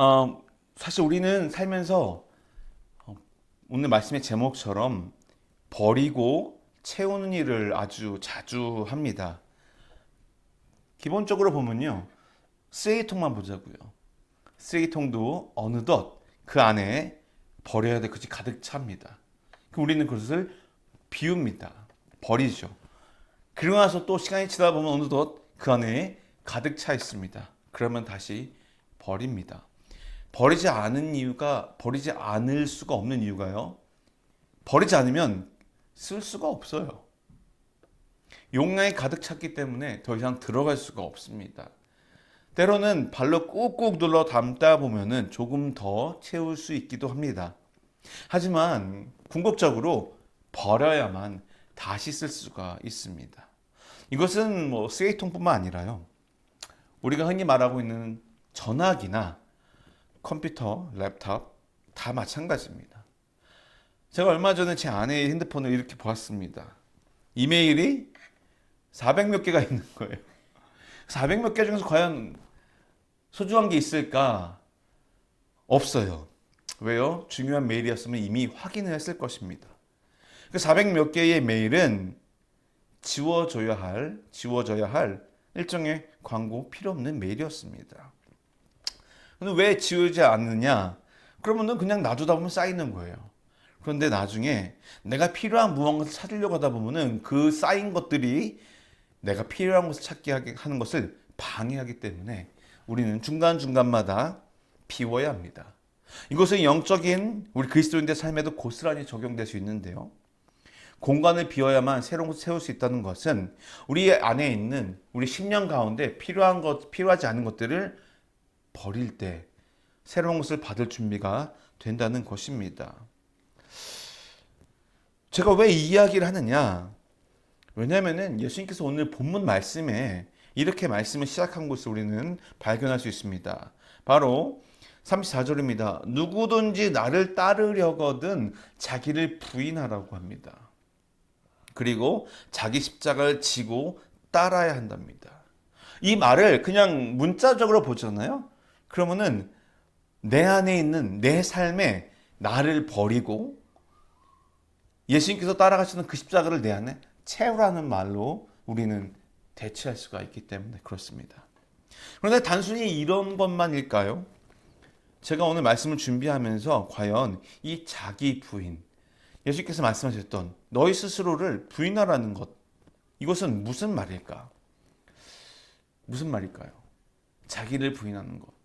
어, 사실 우리는 살면서 어, 오늘 말씀의 제목처럼 버리고 채우는 일을 아주 자주 합니다. 기본적으로 보면요. 쓰레기통만 보자고요. 쓰레기통도 어느덧 그 안에 버려야 될 것이 가득 찹니다. 우리는 그것을 비웁니다. 버리죠. 그러고 나서 또 시간이 지나다 보면 어느덧 그 안에 가득 차 있습니다. 그러면 다시 버립니다. 버리지 않은 이유가 버리지 않을 수가 없는 이유가요. 버리지 않으면 쓸 수가 없어요. 용량이 가득 찼기 때문에 더 이상 들어갈 수가 없습니다. 때로는 발로 꾹꾹 눌러 담다 보면은 조금 더 채울 수 있기도 합니다. 하지만 궁극적으로 버려야만 다시 쓸 수가 있습니다. 이것은 뭐 쓰레기통뿐만 아니라요. 우리가 흔히 말하고 있는 전화기나 컴퓨터, 랩탑 다 마찬가지입니다. 제가 얼마 전에 제 아내의 핸드폰을 이렇게 보았습니다. 이메일이 400몇 개가 있는 거예요. 400몇 개 중에서 과연 소중한 게 있을까? 없어요. 왜요? 중요한 메일이었으면 이미 확인을 했을 것입니다. 그 400몇 개의 메일은 지워줘야 할, 지워져야 할 일종의 광고 필요 없는 메일이었습니다. 왜 지우지 않느냐? 그러면은 그냥 놔두다 보면 쌓이는 거예요. 그런데 나중에 내가 필요한 무언가를 찾으려고 하다 보면은 그 쌓인 것들이 내가 필요한 것을 찾게 하는 것을 방해하기 때문에 우리는 중간중간마다 비워야 합니다. 이것은 영적인 우리 그리스도인의 삶에도 고스란히 적용될 수 있는데요. 공간을 비워야만 새로운 것을 세울 수 있다는 것은 우리 안에 있는 우리 10년 가운데 필요한 것, 필요하지 않은 것들을 버릴 때 새로운 것을 받을 준비가 된다는 것입니다. 제가 왜 이 이야기를 하느냐? 왜냐하면은 예수님께서 오늘 본문 말씀에 이렇게 말씀을 시작한 것을 우리는 발견할 수 있습니다. 바로 34절입니다. 누구든지 나를 따르려거든 자기를 부인하라고 합니다. 그리고 자기 십자가를 지고 따라야 한답니다. 이 말을 그냥 문자적으로 보잖아요. 그러면은 내 안에 있는 내 삶에 나를 버리고 예수님께서 따라가시는 그 십자가를 내 안에 채우라는 말로 우리는 대체할 수가 있기 때문에 그렇습니다. 그런데 단순히 이런 것만일까요? 제가 오늘 말씀을 준비하면서 과연 이 자기 부인, 예수께서 말씀하셨던 너희 스스로를 부인하라는 것, 이것은 무슨 말일까? 무슨 말일까요? 자기를 부인하는 것.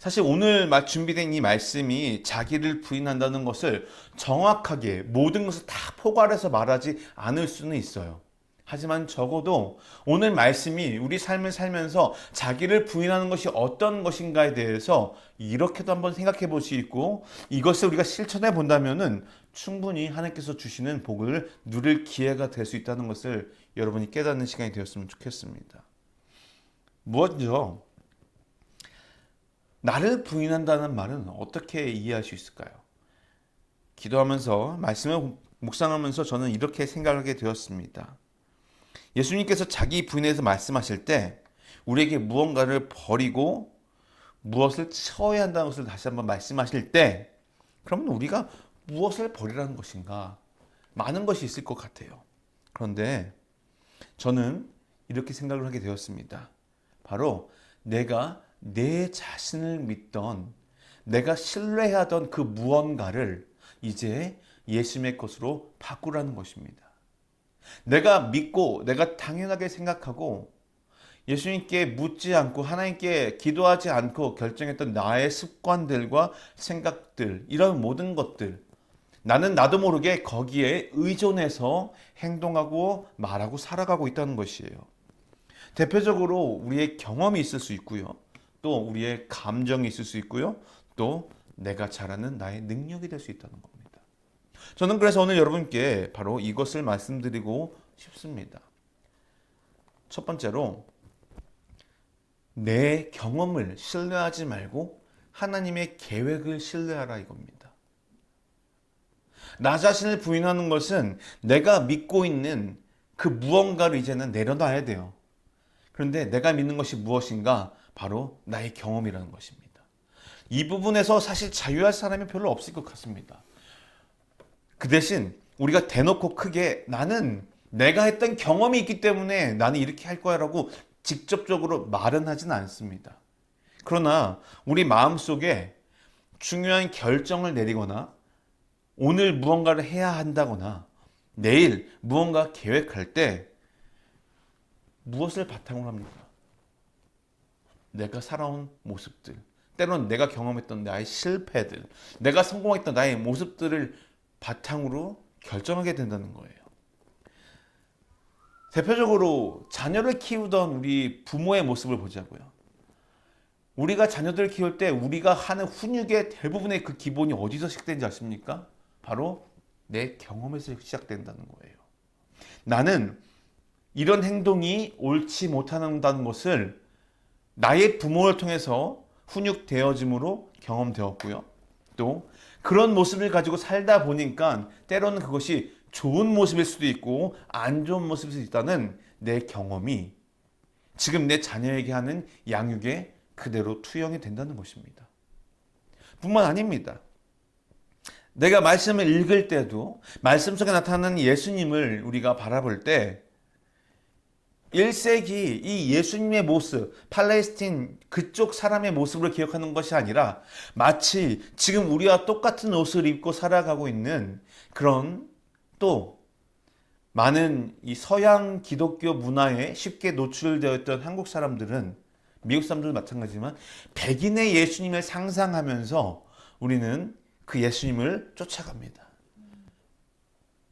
사실 오늘 준비된 이 말씀이 자기를 부인한다는 것을 정확하게 모든 것을 다 포괄해서 말하지 않을 수는 있어요. 하지만 적어도 오늘 말씀이 우리 삶을 살면서 자기를 부인하는 것이 어떤 것인가에 대해서 이렇게도 한번 생각해 볼 수 있고 이것을 우리가 실천해 본다면은 충분히 하나님께서 주시는 복을 누릴 기회가 될 수 있다는 것을 여러분이 깨닫는 시간이 되었으면 좋겠습니다. 먼저 나를 부인한다는 말은 어떻게 이해할 수 있을까요? 기도하면서 말씀을 묵상하면서 저는 이렇게 생각하게 되었습니다. 예수님께서 자기 부인에서 말씀하실 때 우리에게 무언가를 버리고 무엇을 채워야 한다는 것을 다시 한번 말씀하실 때 그러면 우리가 무엇을 버리라는 것인가 많은 것이 있을 것 같아요. 그런데 저는 이렇게 생각을 하게 되었습니다. 바로 내가 내 자신을 믿던 내가 신뢰하던 그 무언가를 이제 예수님의 것으로 바꾸라는 것입니다. 내가 믿고 내가 당연하게 생각하고 예수님께 묻지 않고 하나님께 기도하지 않고 결정했던 나의 습관들과 생각들 이런 모든 것들 나는 나도 모르게 거기에 의존해서 행동하고 말하고 살아가고 있다는 것이에요. 대표적으로 우리의 경험이 있을 수 있고요. 또 우리의 감정이 있을 수 있고요. 또 내가 잘하는 나의 능력이 될 수 있다는 겁니다. 저는 그래서 오늘 여러분께 바로 이것을 말씀드리고 싶습니다. 첫 번째로 내 경험을 신뢰하지 말고 하나님의 계획을 신뢰하라 이겁니다. 나 자신을 부인하는 것은 내가 믿고 있는 그 무언가를 이제는 내려놔야 돼요. 그런데 내가 믿는 것이 무엇인가? 바로 나의 경험이라는 것입니다. 이 부분에서 사실 자유할 사람이 별로 없을 것 같습니다. 그 대신 우리가 대놓고 크게 나는 내가 했던 경험이 있기 때문에 나는 이렇게 할 거야 라고 직접적으로 말은 하진 않습니다. 그러나 우리 마음 속에 중요한 결정을 내리거나 오늘 무언가를 해야 한다거나 내일 무언가 계획할 때 무엇을 바탕으로 합니까? 내가 살아온 모습들, 때로는 내가 경험했던 나의 실패들, 내가 성공했던 나의 모습들을 바탕으로 결정하게 된다는 거예요. 대표적으로 자녀를 키우던 우리 부모의 모습을 보자고요. 우리가 자녀들을 키울 때 우리가 하는 훈육의 대부분의 그 기본이 어디서 시작되는지 아십니까? 바로 내 경험에서 시작된다는 거예요. 나는 이런 행동이 옳지 못한다는 것을 나의 부모를 통해서 훈육되어짐으로 경험되었고요. 또 그런 모습을 가지고 살다 보니까 때로는 그것이 좋은 모습일 수도 있고 안 좋은 모습일 수도 있다는 내 경험이 지금 내 자녀에게 하는 양육에 그대로 투영이 된다는 것입니다. 뿐만 아닙니다. 내가 말씀을 읽을 때도 말씀 속에 나타나는 예수님을 우리가 바라볼 때 1세기 이 예수님의 모습, 팔레스틴 그쪽 사람의 모습을 기억하는 것이 아니라 마치 지금 우리와 똑같은 옷을 입고 살아가고 있는 그런 또 많은 이 서양 기독교 문화에 쉽게 노출되어 있던 한국 사람들은 미국 사람들도 마찬가지지만 백인의 예수님을 상상하면서 우리는 그 예수님을 쫓아갑니다.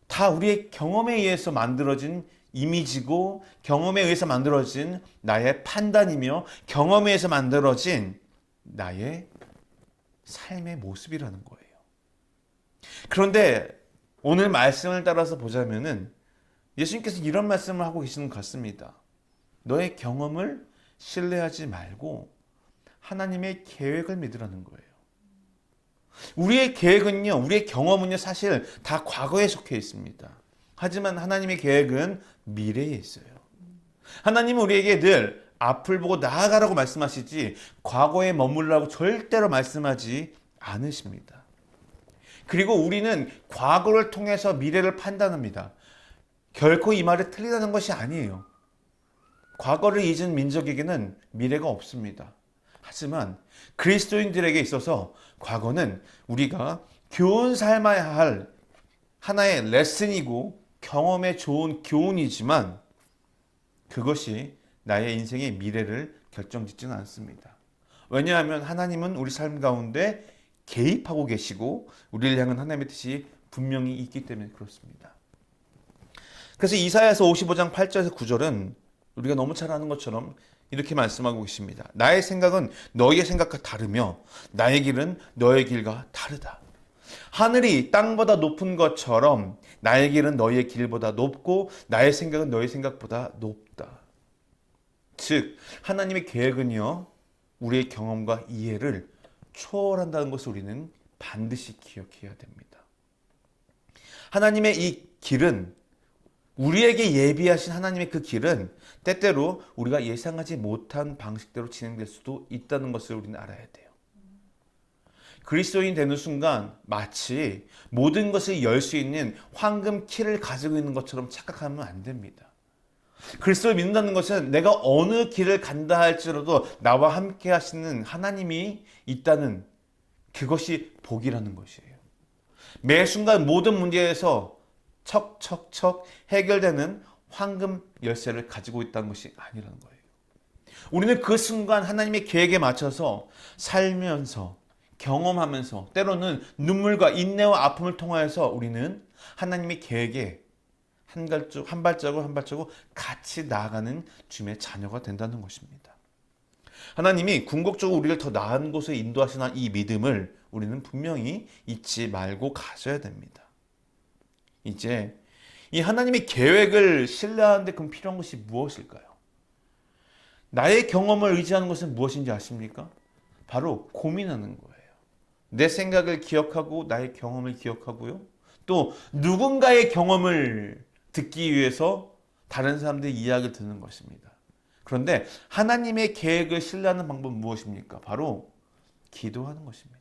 다 우리의 경험에 의해서 만들어진 이미지고 경험에 의해서 만들어진 나의 판단이며 경험에 의해서 만들어진 나의 삶의 모습이라는 거예요. 그런데 오늘 말씀을 따라서 보자면은 예수님께서 이런 말씀을 하고 계시는 것 같습니다. 너의 경험을 신뢰하지 말고 하나님의 계획을 믿으라는 거예요. 우리의 계획은요, 우리의 경험은요, 사실 다 과거에 속해 있습니다. 하지만 하나님의 계획은 미래에 있어요. 하나님은 우리에게 늘 앞을 보고 나아가라고 말씀하시지 과거에 머물라고 절대로 말씀하지 않으십니다. 그리고 우리는 과거를 통해서 미래를 판단합니다. 결코 이 말이 틀리다는 것이 아니에요. 과거를 잊은 민족에게는 미래가 없습니다. 하지만 그리스도인들에게 있어서 과거는 우리가 교훈 삼아야 할 하나의 레슨이고 경험에 좋은 교훈이지만 그것이 나의 인생의 미래를 결정짓지는 않습니다. 왜냐하면 하나님은 우리 삶 가운데 개입하고 계시고 우리를 향한 하나님의 뜻이 분명히 있기 때문에 그렇습니다. 그래서 이사야서 55장 8절에서 9절은 우리가 너무 잘 아는 것처럼 이렇게 말씀하고 계십니다. 나의 생각은 너희의 생각과 다르며 나의 길은 너의 길과 다르다. 하늘이 땅보다 높은 것처럼 나의 길은 너희의 길보다 높고 나의 생각은 너희 생각보다 높다. 즉 하나님의 계획은요 우리의 경험과 이해를 초월한다는 것을 우리는 반드시 기억해야 됩니다. 하나님의 이 길은 우리에게 예비하신 하나님의 그 길은 때때로 우리가 예상하지 못한 방식대로 진행될 수도 있다는 것을 우리는 알아야 돼요. 그리스도인 되는 순간 마치 모든 것을 열 수 있는 황금 키를 가지고 있는 것처럼 착각하면 안 됩니다. 그리스도를 믿는다는 것은 내가 어느 길을 간다 할지라도 나와 함께 하시는 하나님이 있다는 그것이 복이라는 것이에요. 매 순간 모든 문제에서 척척척 해결되는 황금 열쇠를 가지고 있다는 것이 아니라는 거예요. 우리는 그 순간 하나님의 계획에 맞춰서 살면서 경험하면서 때로는 눈물과 인내와 아픔을 통하여서 우리는 하나님의 계획에 한 발자국 한 발자국 한 발자국 같이 나아가는 주님의 자녀가 된다는 것입니다. 하나님이 궁극적으로 우리를 더 나은 곳에 인도하시는 이 믿음을 우리는 분명히 잊지 말고 가져야 됩니다. 이제 이 하나님의 계획을 신뢰하는데 그럼 필요한 것이 무엇일까요? 나의 경험을 의지하는 것은 무엇인지 아십니까? 바로 고민하는 거예요. 내 생각을 기억하고 나의 경험을 기억하고요. 또 누군가의 경험을 듣기 위해서 다른 사람들의 이야기를 듣는 것입니다. 그런데 하나님의 계획을 신뢰하는 방법은 무엇입니까? 바로 기도하는 것입니다.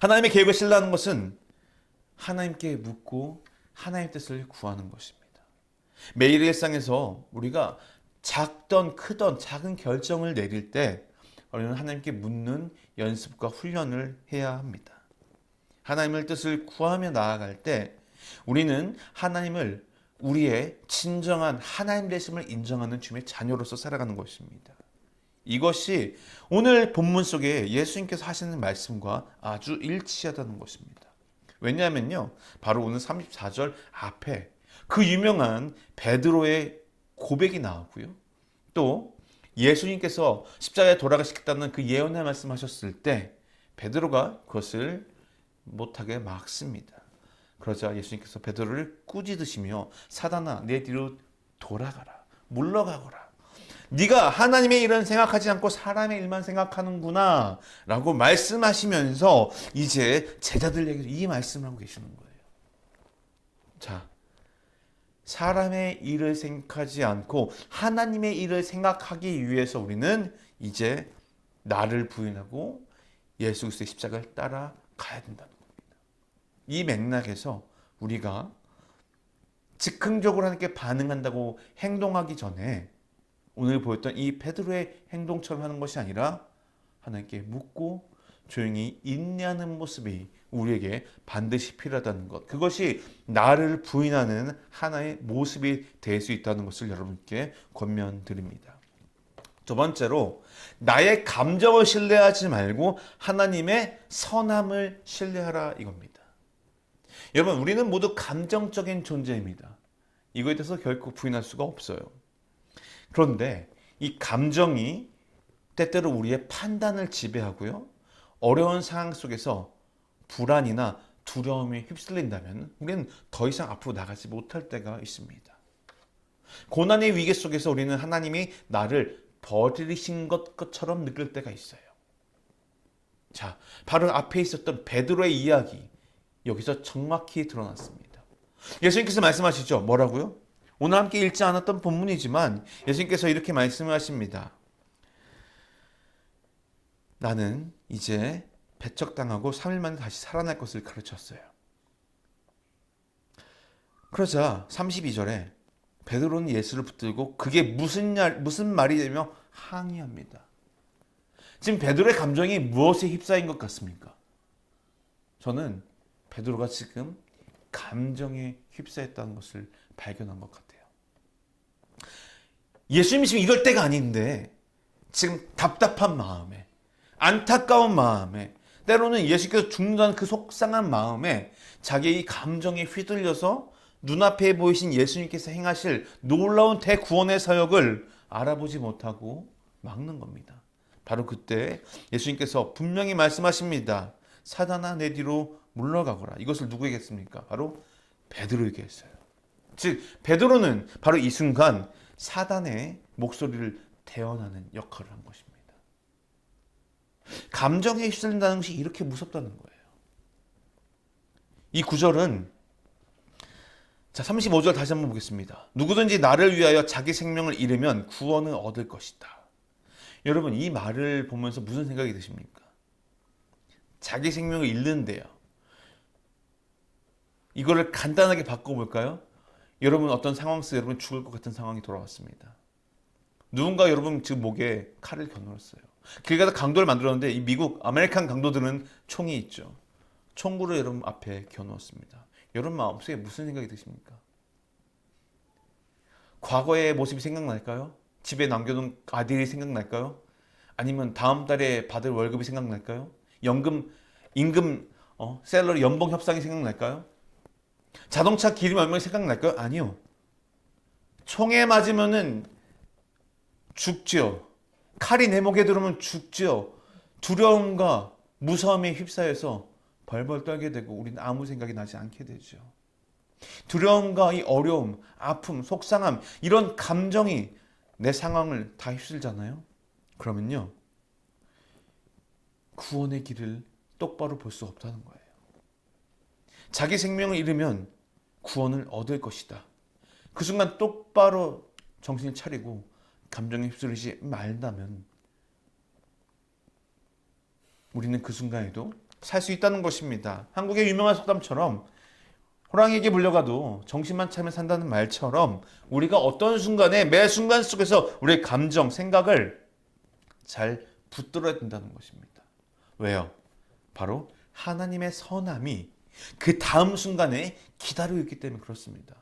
하나님의 계획을 신뢰하는 것은 하나님께 묻고 하나님의 뜻을 구하는 것입니다. 매일 일상에서 우리가 작던 크던 작은 결정을 내릴 때 우리는 하나님께 묻는 연습과 훈련을 해야 합니다. 하나님의 뜻을 구하며 나아갈 때 우리는 하나님을 우리의 진정한 하나님 되심을 인정하는 주님의 자녀로서 살아가는 것입니다. 이것이 오늘 본문 속에 예수님께서 하시는 말씀과 아주 일치하다는 것입니다. 왜냐하면요. 바로 오늘 34절 앞에 그 유명한 베드로의 고백이 나오고요. 또 예수님께서 십자가에 돌아가시겠다는 그 예언의 말씀하셨을 때 베드로가 그것을 못하게 막습니다. 그러자 예수님께서 베드로를 꾸짖으시며 사단아 내 뒤로 돌아가라 물러가거라 네가 하나님의 일은 생각하지 않고 사람의 일만 생각하는구나 라고 말씀하시면서 이제 제자들에게 이 말씀을 하고 계시는 거예요. 자, 사람의 일을 생각하지 않고 하나님의 일을 생각하기 위해서 우리는 이제 나를 부인하고 예수 그리스도의 십자가를 따라 가야 된다는 겁니다. 이 맥락에서 우리가 즉흥적으로 하나님께 반응한다고 행동하기 전에 오늘 보였던 이 베드로의 행동처럼 하는 것이 아니라 하나님께 묻고 조용히 인내하는 모습이 우리에게 반드시 필요하다는 것. 그것이 나를 부인하는 하나의 모습이 될 수 있다는 것을 여러분께 권면드립니다. 두 번째로 나의 감정을 신뢰하지 말고 하나님의 선함을 신뢰하라 이겁니다. 여러분 우리는 모두 감정적인 존재입니다. 이거에 대해서 결코 부인할 수가 없어요. 그런데 이 감정이 때때로 우리의 판단을 지배하고요. 어려운 상황 속에서 불안이나 두려움에 휩쓸린다면 우리는 더 이상 앞으로 나가지 못할 때가 있습니다. 고난의 위기 속에서 우리는 하나님이 나를 버리신 것처럼 느낄 때가 있어요. 자, 바로 앞에 있었던 베드로의 이야기 여기서 정확히 드러났습니다. 예수님께서 말씀하시죠. 뭐라고요? 오늘 함께 읽지 않았던 본문이지만 예수님께서 이렇게 말씀하십니다. 나는 이제 배척당하고 3일 만에 다시 살아날 것을 가르쳤어요. 그러자 32절에 베드로는 예수를 붙들고 그게 무슨 말, 무슨 말이 되며 항의합니다. 지금 베드로의 감정이 무엇에 휩싸인 것 같습니까? 저는 베드로가 지금 감정에 휩싸였다는 것을 발견한 것 같아요. 예수님이 지금 이럴 때가 아닌데 지금 답답한 마음에 안타까운 마음에 때로는 예수께서 죽는다는 그 속상한 마음에 자기의 감정에 휘둘려서 눈앞에 보이신 예수님께서 행하실 놀라운 대구원의 사역을 알아보지 못하고 막는 겁니다. 바로 그때 예수님께서 분명히 말씀하십니다. 사단아 내 뒤로 물러가거라. 이것을 누구에게 했습니까? 바로 베드로에게 했어요. 즉 베드로는 바로 이 순간 사단의 목소리를 대언하는 역할을 한 것입니다. 감정에 휩쓸린다는 것이 이렇게 무섭다는 거예요. 이 구절은 자 35절 다시 한번 보겠습니다. 누구든지 나를 위하여 자기 생명을 잃으면 구원을 얻을 것이다. 여러분 이 말을 보면서 무슨 생각이 드십니까? 자기 생명을 잃는데요. 이거를 간단하게 바꿔볼까요? 여러분 어떤 상황 속에 여러분 죽을 것 같은 상황이 돌아왔습니다. 누군가 여러분 지금 목에 칼을 겨누었어요. 길 가다 강도를 만들었는데 이 미국 아메리칸 강도들은 총이 있죠. 총구를 여러분 앞에 겨누었습니다. 여러분 마음속에 무슨 생각이 드십니까? 과거의 모습이 생각날까요? 집에 남겨둔 아들이 생각날까요? 아니면 다음 달에 받을 월급이 생각날까요? 연금, 임금, 어, 셀러리 연봉 협상이 생각날까요? 자동차 기름 얼마나 생각날까요? 아니요. 총에 맞으면은 죽지요. 칼이 내 목에 들어오면 죽지요. 두려움과 무서움에 휩싸여서 벌벌 떨게 되고 우리는 아무 생각이 나지 않게 되죠. 두려움과 이 어려움, 아픔, 속상함 이런 감정이 내 상황을 다 휩쓸잖아요. 그러면요. 구원의 길을 똑바로 볼 수 없다는 거예요. 자기 생명을 잃으면 구원을 얻을 것이다. 그 순간 똑바로 정신을 차리고 감정에 휩쓸리지 말다면 우리는 그 순간에도 살 수 있다는 것입니다. 한국의 유명한 속담처럼 호랑이에게 물려가도 정신만 차면 산다는 말처럼 우리가 어떤 순간에 매 순간 속에서 우리의 감정, 생각을 잘 붙들어야 된다는 것입니다. 왜요? 바로 하나님의 선함이 그 다음 순간에 기다리고 있기 때문에 그렇습니다.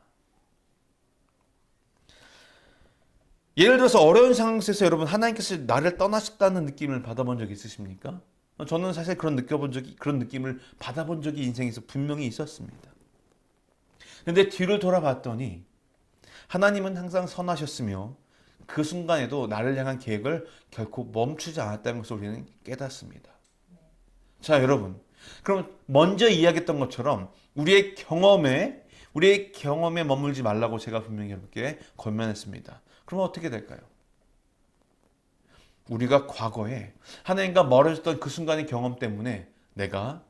예를 들어서 어려운 상황 속에서 여러분 하나님께서 나를 떠나셨다는 느낌을 받아본 적 있으십니까? 저는 사실 그런 느껴본 적이 그런 느낌을 받아본 적이 인생에서 분명히 있었습니다. 근데 뒤를 돌아봤더니 하나님은 항상 선하셨으며 그 순간에도 나를 향한 계획을 결코 멈추지 않았다는 것을 우리는 깨닫습니다. 자, 여러분. 그럼 먼저 이야기했던 것처럼 우리의 경험에 우리의 경험에 머물지 말라고 제가 분명히 여러분께 권면했습니다. 그럼 어떻게 될까요? 우리가 과거에 하나님과 멀어졌던 그 순간의 경험 때문에 내가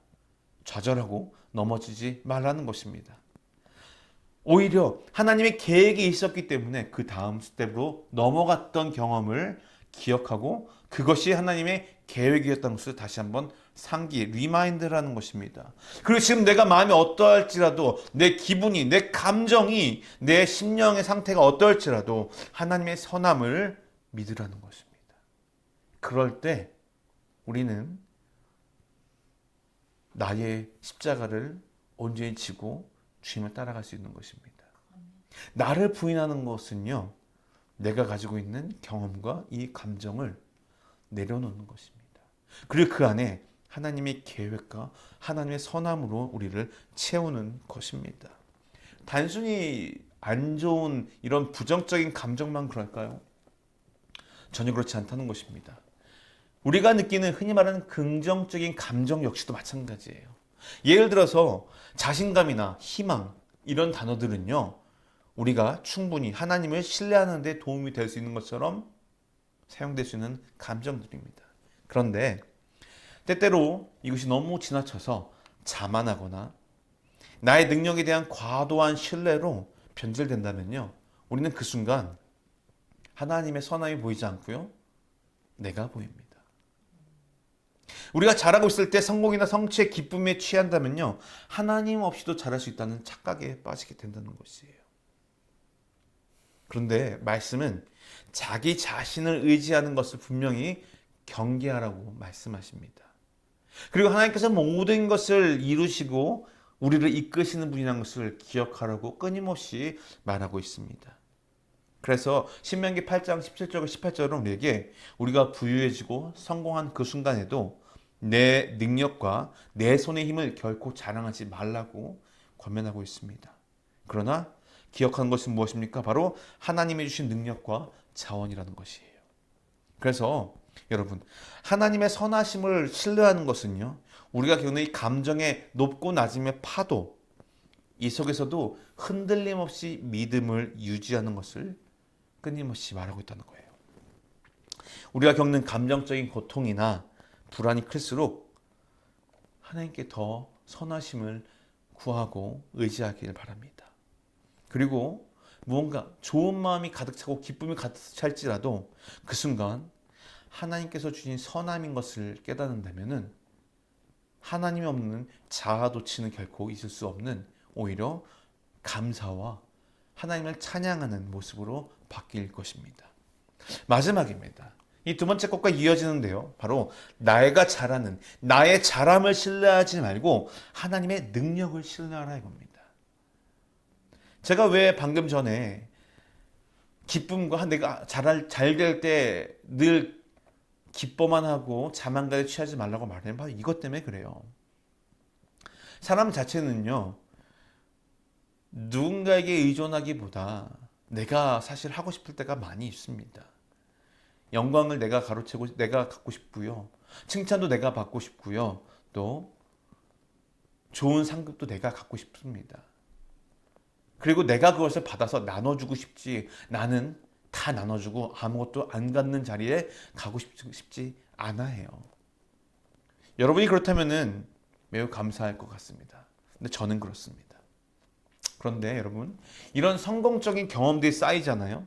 좌절하고 넘어지지 말라는 것입니다. 오히려 하나님의 계획이 있었기 때문에 그 다음 스텝으로 넘어갔던 경험을 기억하고 그것이 하나님의 계획이었다는 것을 다시 한번 상기, 리마인드라는 것입니다. 그리고 지금 내가 마음이 어떠할지라도 내 기분이, 내 감정이, 내 심령의 상태가 어떠할지라도 하나님의 선함을 믿으라는 것입니다. 그럴 때 우리는 나의 십자가를 온전히 지고 주님을 따라갈 수 있는 것입니다. 나를 부인하는 것은요, 내가 가지고 있는 경험과 이 감정을 내려놓는 것입니다. 그리고 그 안에 하나님의 계획과 하나님의 선함으로 우리를 채우는 것입니다. 단순히 안 좋은 이런 부정적인 감정만 그럴까요? 전혀 그렇지 않다는 것입니다. 우리가 느끼는 흔히 말하는 긍정적인 감정 역시도 마찬가지예요. 예를 들어서 자신감이나 희망 이런 단어들은요. 우리가 충분히 하나님을 신뢰하는 데 도움이 될 수 있는 것처럼 사용될 수 있는 감정들입니다. 그런데 때때로 이것이 너무 지나쳐서 자만하거나 나의 능력에 대한 과도한 신뢰로 변질된다면요. 우리는 그 순간 하나님의 선함이 보이지 않고요. 내가 보입니다. 우리가 잘하고 있을 때 성공이나 성취의 기쁨에 취한다면요. 하나님 없이도 잘할 수 있다는 착각에 빠지게 된다는 것이에요. 그런데 말씀은 자기 자신을 의지하는 것을 분명히 경계하라고 말씀하십니다. 그리고 하나님께서 모든 것을 이루시고 우리를 이끄시는 분이라는 것을 기억하라고 끊임없이 말하고 있습니다. 그래서 신명기 8장 17절과 18절은 우리에게 우리가 부유해지고 성공한 그 순간에도 내 능력과 내 손의 힘을 결코 자랑하지 말라고 권면하고 있습니다. 그러나 기억하는 것은 무엇입니까? 바로 하나님이 주신 능력과 자원이라는 것이에요. 그래서 여러분, 하나님의 선하심을 신뢰하는 것은요, 우리가 겪는 이 감정의 높고 낮음의 파도, 이 속에서도 흔들림 없이 믿음을 유지하는 것을 끊임없이 말하고 있다는 거예요. 우리가 겪는 감정적인 고통이나 불안이 클수록 하나님께 더 선하심을 구하고 의지하기를 바랍니다. 그리고 무언가 좋은 마음이 가득 차고 기쁨이 가득 찰지라도 그 순간 하나님께서 주신 선함인 것을 깨닫는다면은 하나님이 없는 자아도취는 결코 있을 수 없는 오히려 감사와 하나님을 찬양하는 모습으로 바뀔 것입니다. 마지막입니다. 이 두 번째 것과 이어지는데요. 바로 나가 잘하는 나의 잘함을 신뢰하지 말고 하나님의 능력을 신뢰하라 이겁니다. 제가 왜 방금 전에 기쁨과 내가 잘할 잘 될 때 늘 기뻐만 하고 자만감에 취하지 말라고 말하는 바로 이것 때문에 그래요. 사람 자체는요. 누군가에게 의존하기보다 내가 사실 하고 싶을 때가 많이 있습니다. 영광을 내가 가로채고 내가 갖고 싶고요. 칭찬도 내가 받고 싶고요. 또 좋은 상급도 내가 갖고 싶습니다. 그리고 내가 그것을 받아서 나눠주고 싶지 나는 다 나눠주고 아무것도 안 갖는 자리에 가고 싶지 않아 해요. 여러분이 그렇다면은 매우 감사할 것 같습니다. 근데 저는 그렇습니다. 그런데 여러분 이런 성공적인 경험들이 쌓이잖아요.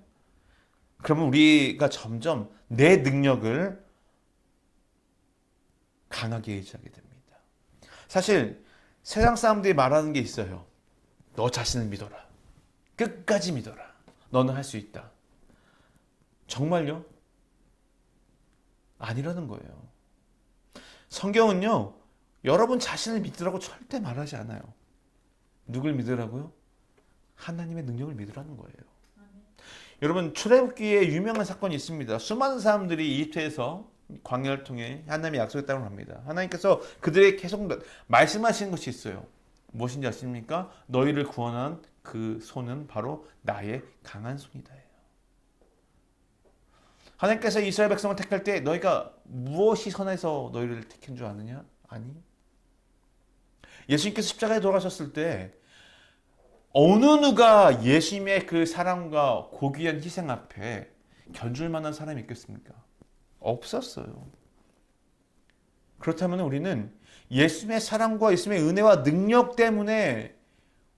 그러면 우리가 점점 내 능력을 강하게 의지하게 됩니다. 사실 세상 사람들이 말하는 게 있어요. 너 자신을 믿어라. 끝까지 믿어라. 너는 할 수 있다. 정말요? 아니라는 거예요. 성경은요, 여러분 자신을 믿으라고 절대 말하지 않아요. 누굴 믿으라고요? 하나님의 능력을 믿으라는 거예요. 여러분 출애굽기에 유명한 사건이 있습니다. 수많은 사람들이 이집트에서 광야를 통해 하나님의 약속의 땅을 합니다. 하나님께서 그들에게 계속 말씀하시는 것이 있어요. 무엇인지 아십니까? 너희를 구원한 그 손은 바로 나의 강한 손이다. 하나님께서 이스라엘 백성을 택할 때 너희가 무엇이 선해서 너희를 택한 줄 아느냐? 아니. 예수님께서 십자가에 돌아가셨을 때 어느 누가 예수님의 그 사랑과 고귀한 희생 앞에 견줄 만한 사람이 있겠습니까? 없었어요. 그렇다면 우리는 예수님의 사랑과 예수님의 은혜와 능력 때문에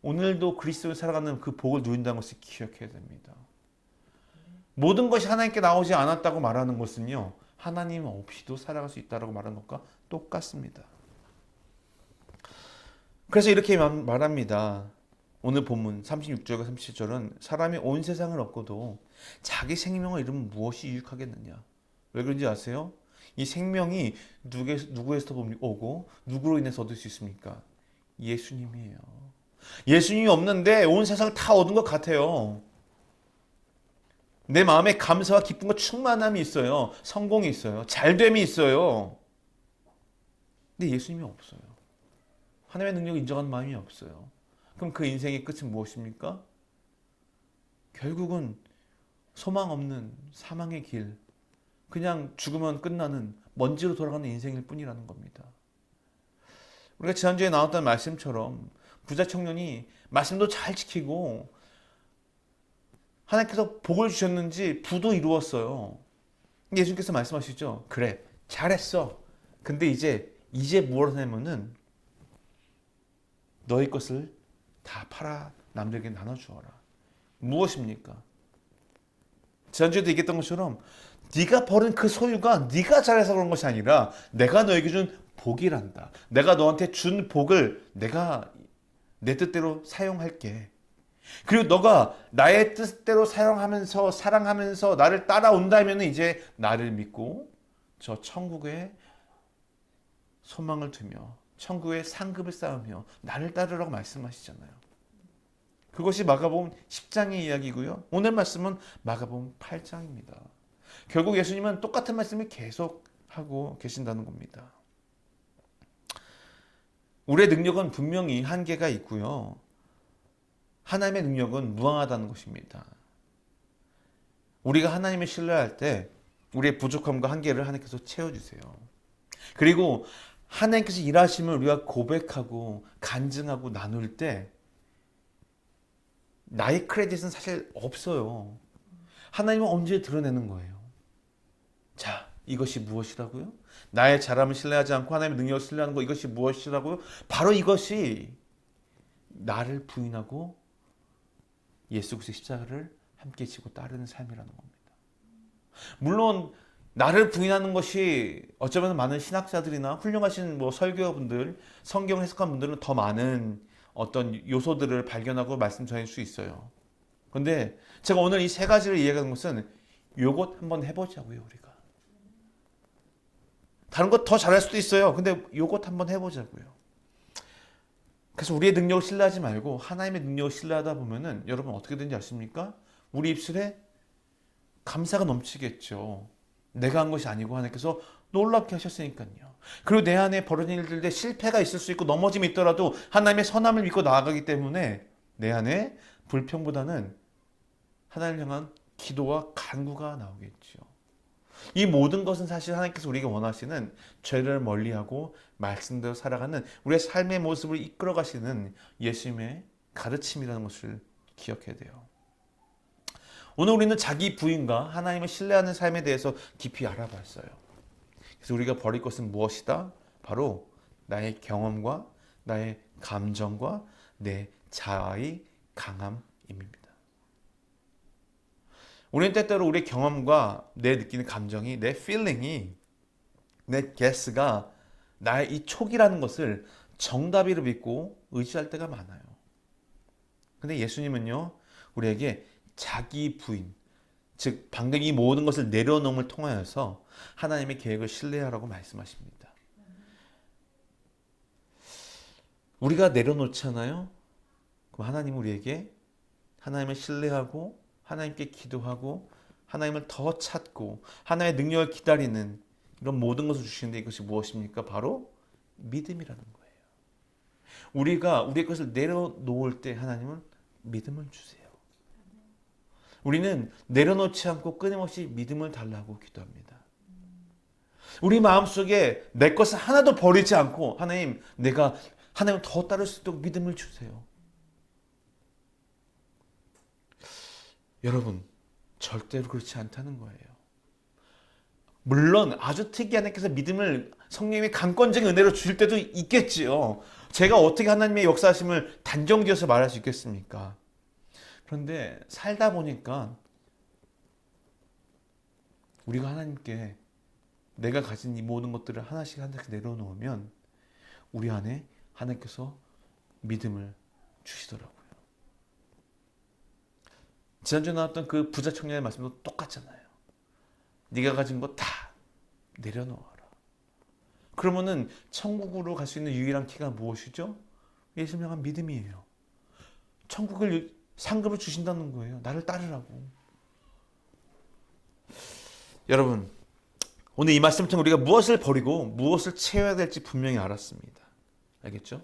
오늘도 그리스도를 살아가는 그 복을 누린다는 것을 기억해야 됩니다. 모든 것이 하나님께 나오지 않았다고 말하는 것은요. 하나님 없이도 살아갈 수 있다고 말하는 것과 똑같습니다. 그래서 이렇게 말합니다. 오늘 본문 36절과 37절은 사람이 온 세상을 얻고도 자기 생명을 잃으면 무엇이 유익하겠느냐? 왜 그런지 아세요? 이 생명이 누구에, 누구에서 오고 누구로 인해서 얻을 수 있습니까? 예수님이에요. 예수님이 없는데 온 세상을 다 얻은 것 같아요. 내 마음에 감사와 기쁨과 충만함이 있어요. 성공이 있어요. 잘됨이 있어요. 근데 예수님이 없어요. 하나님의 능력을 인정하는 마음이 없어요. 그럼 그 인생의 끝은 무엇입니까? 결국은 소망 없는 사망의 길, 그냥 죽으면 끝나는 먼지로 돌아가는 인생일 뿐이라는 겁니다. 우리가 지난주에 나왔던 말씀처럼 부자 청년이 말씀도 잘 지키고 하나님께서 복을 주셨는지 부도 이루었어요. 예수님께서 말씀하시죠. 그래, 잘했어. 근데 이제 이제 무엇 하냐면은 너희 것을 다 팔아 남들에게 나눠 주어라. 무엇입니까? 지난주에도 얘기했던 것처럼 네가 버린 그 소유가 네가 잘해서 그런 것이 아니라 내가 너에게 준 복이란다. 내가 너한테 준 복을 내가 내 뜻대로 사용할게. 그리고 너가 나의 뜻대로 사용하면서 사랑하면서 나를 따라온다면 이제 나를 믿고 저 천국에 소망을 두며 천국의 상급을 쌓으며 나를 따르라고 말씀하시잖아요. 그것이 마가복음 10장의 이야기고요. 오늘 말씀은 마가복음 8장입니다. 결국 예수님은 똑같은 말씀을 계속 하고 계신다는 겁니다. 우리의 능력은 분명히 한계가 있고요. 하나님의 능력은 무한하다는 것입니다. 우리가 하나님을 신뢰할 때 우리의 부족함과 한계를 하나님께서 채워주세요. 그리고 하나님께서 일하심을 우리가 고백하고 간증하고 나눌 때 나의 크레딧은 사실 없어요. 하나님은 언제 드러내는 거예요. 자, 이것이 무엇이라고요? 나의 잘함을 신뢰하지 않고 하나님의 능력을 신뢰하는 것 이것이 무엇이라고요? 바로 이것이 나를 부인하고 예수 그리스도의 십자가를 함께 지고 따르는 삶이라는 겁니다. 물론 나를 부인하는 것이 어쩌면 많은 신학자들이나 훌륭하신 뭐 설교분들, 성경 해석한 분들은 더 많은 어떤 요소들을 발견하고 말씀 전할 수 있어요. 근데 제가 오늘 이 세 가지를 이야기하는 것은 요것 한번 해보자고요, 우리가. 다른 것 더 잘할 수도 있어요. 근데 요것 한번 해보자고요. 그래서 우리의 능력을 신뢰하지 말고 하나님의 능력을 신뢰하다 보면은 여러분 어떻게 되는지 아십니까? 우리 입술에 감사가 넘치겠죠. 내가 한 것이 아니고 하나님께서 놀랍게 하셨으니까요. 그리고 내 안에 벌어진 일들에 실패가 있을 수 있고 넘어짐이 있더라도 하나님의 선함을 믿고 나아가기 때문에 내 안에 불평보다는 하나님을 향한 기도와 간구가 나오겠죠. 이 모든 것은 사실 하나님께서 우리에게 원하시는 죄를 멀리하고 말씀대로 살아가는 우리의 삶의 모습을 이끌어 가시는 예수님의 가르침이라는 것을 기억해야 돼요. 오늘 우리는 자기 부인과 하나님을 신뢰하는 삶에 대해서 깊이 알아봤어요. 그래서 우리가 버릴 것은 무엇이다? 바로 나의 경험과 나의 감정과 내 자아의 강함입니다. 우리는 때때로 우리의 경험과 내 느끼는 감정이 내 feeling이 내 guess가 나의 이 촉이라는 것을 정답이로 믿고 의지할 때가 많아요. 근데 예수님은요, 우리에게 자기 부인, 즉 방금 이 모든 것을 내려놓음을 통하여서 하나님의 계획을 신뢰하라고 말씀하십니다. 우리가 내려놓잖아요. 그럼 하나님 우리에게 하나님을 신뢰하고 하나님께 기도하고 하나님을 더 찾고 하나님의 능력을 기다리는 이런 모든 것을 주시는데 이것이 무엇입니까? 바로 믿음이라는 거예요. 우리가 우리의 것을 내려놓을 때 하나님은 믿음을 주세요. 우리는 내려놓지 않고 끊임없이 믿음을 달라고 기도합니다. 우리 마음속에 내 것을 하나도 버리지 않고 하나님 내가 하나님 더 따를 수 있도록 믿음을 주세요. 여러분 절대로 그렇지 않다는 거예요. 물론 아주 특이한 하나님께서 믿음을 성령님의 강권적인 은혜로 주실 때도 있겠지요. 제가 어떻게 하나님의 역사하심을 단정지어서 말할 수 있겠습니까? 그런데 살다 보니까 우리가 하나님께 내가 가진 이 모든 것들을 하나씩 하나씩 내려놓으면 우리 안에 하나님께서 믿음을 주시더라고요. 지난주에 나왔던 그 부자 청년의 말씀도 똑같잖아요. 네가 가진 거 다 내려놓아라. 그러면은 천국으로 갈 수 있는 유일한 키가 무엇이죠? 예수님 향한 믿음이에요. 천국을 상급을 주신다는 거예요. 나를 따르라고. 여러분, 오늘 이 말씀을 통해 우리가 무엇을 버리고 무엇을 채워야 될지 분명히 알았습니다. 알겠죠?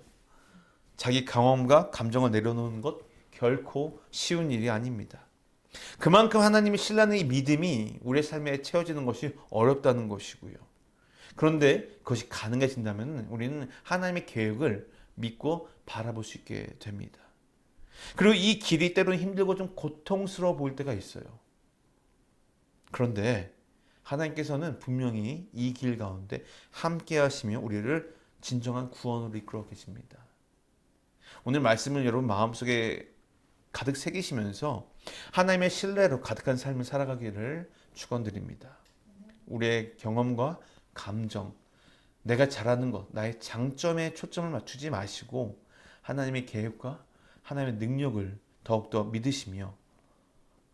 자기 경험과 감정을 내려놓는 것 결코 쉬운 일이 아닙니다. 그만큼 하나님이 신라는 이 믿음이 우리의 삶에 채워지는 것이 어렵다는 것이고요. 그런데 그것이 가능해진다면 우리는 하나님의 계획을 믿고 바라볼 수 있게 됩니다. 그리고 이 길이 때로는 힘들고 좀 고통스러워 보일 때가 있어요. 그런데 하나님께서는 분명히 이 길 가운데 함께 하시며 우리를 진정한 구원으로 이끌어 계십니다. 오늘 말씀을 여러분 마음속에 가득 새기시면서 하나님의 신뢰로 가득한 삶을 살아가기를 축원드립니다. 우리의 경험과 감정, 내가 잘하는 것, 나의 장점에 초점을 맞추지 마시고 하나님의 계획과 하나님의 능력을 더욱더 믿으시며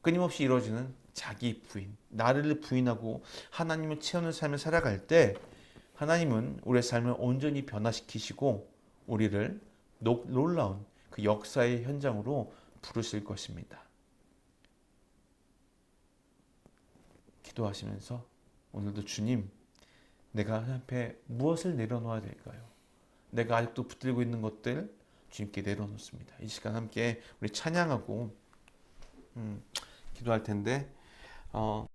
끊임없이 이루어지는 자기 부인, 나를 부인하고 하나님을 채우는 삶을 살아갈 때 하나님은 우리의 삶을 온전히 변화시키시고 우리를 놀라운 그 역사의 현장으로 부르실 것입니다. 기도하시면서 오늘도 주님, 내가 앞에 무엇을 내려놓아야 될까요? 내가 아직도 붙들고 있는 것들 주님께 내려놓습니다. 이 시간 함께 우리 찬양하고 음, 기도할 텐데 어,